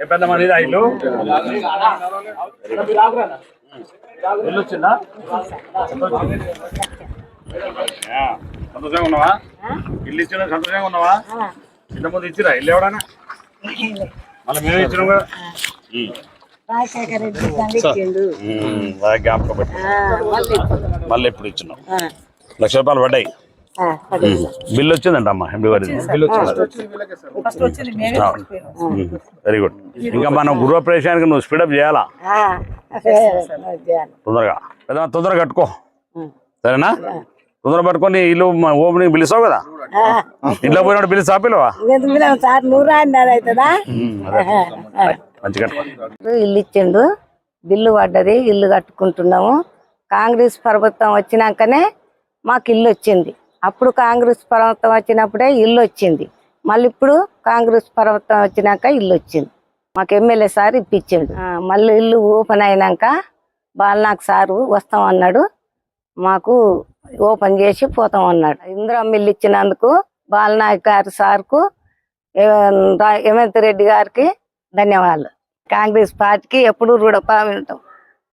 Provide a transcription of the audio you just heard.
పెద్ద మనది ఇల్లు ఇల్లు? వచ్చిందా ఆ, సంతోషంగా ఉన్నావా? ఇల్లు ఇచ్చిన సంతోషంగా ఉన్నావా? ఇంతకుముందు ఇచ్చిరా ఇల్లు ఎవడన్నా? మళ్ళీ మేమే ఇచ్చినాం కదా. జ్ఞాపకం మళ్ళీ ఎప్పుడు ఇచ్చినాం లక్ష రూపాయలు పడ్డాయి. బిల్లు వచ్చిందంట అమ్మా బిల్లు వెరీ గుడ్ ఇంకా మనం గృహప్రవేశానికి నువ్వు స్పీడప్ చేయాలా? ఆ, సరే, చేయాలి. తొందరగా. పెద్ద తొందరగా కట్టుకో. సరేనా? తొందర పట్టుకొని ఇల్లు ఓపెనింగ్ పిలుస్తావు కదా? ఇంట్లో పోయినప్పుడు పిలిచి ఆపిలవా ఇల్లు ఇచ్చిండు. బిల్లు పడ్డది ఇల్లు కట్టుకుంటున్నాము. కాంగ్రెస్ ప్రభుత్వం వచ్చినాకనే మాకు ఇల్లు వచ్చింది. అప్పుడు కాంగ్రెస్ ప్రభుత్వం వచ్చినప్పుడే ఇల్లు వచ్చింది. మళ్ళీ ఇప్పుడు కాంగ్రెస్ ప్రభుత్వం వచ్చినాక ఇల్లు వచ్చింది. మాకు ఎమ్మెల్యే సార్ ఇప్పించిండు. మళ్ళీ ఇల్లు ఓపెన్ అయినాక బాలనాకు సారు వస్తాం అన్నాడు మాకు ఓపెన్ చేసి పోతాం అన్నాడు ఇందిరమ్మ మిల్లు ఇచ్చినందుకు బాలనాయక్ గారు సార్కు హేమంత్ రెడ్డి గారికి ధన్యవాదాలు. కాంగ్రెస్ పార్టీకి ఎప్పుడు రుణపామి ఉంటాం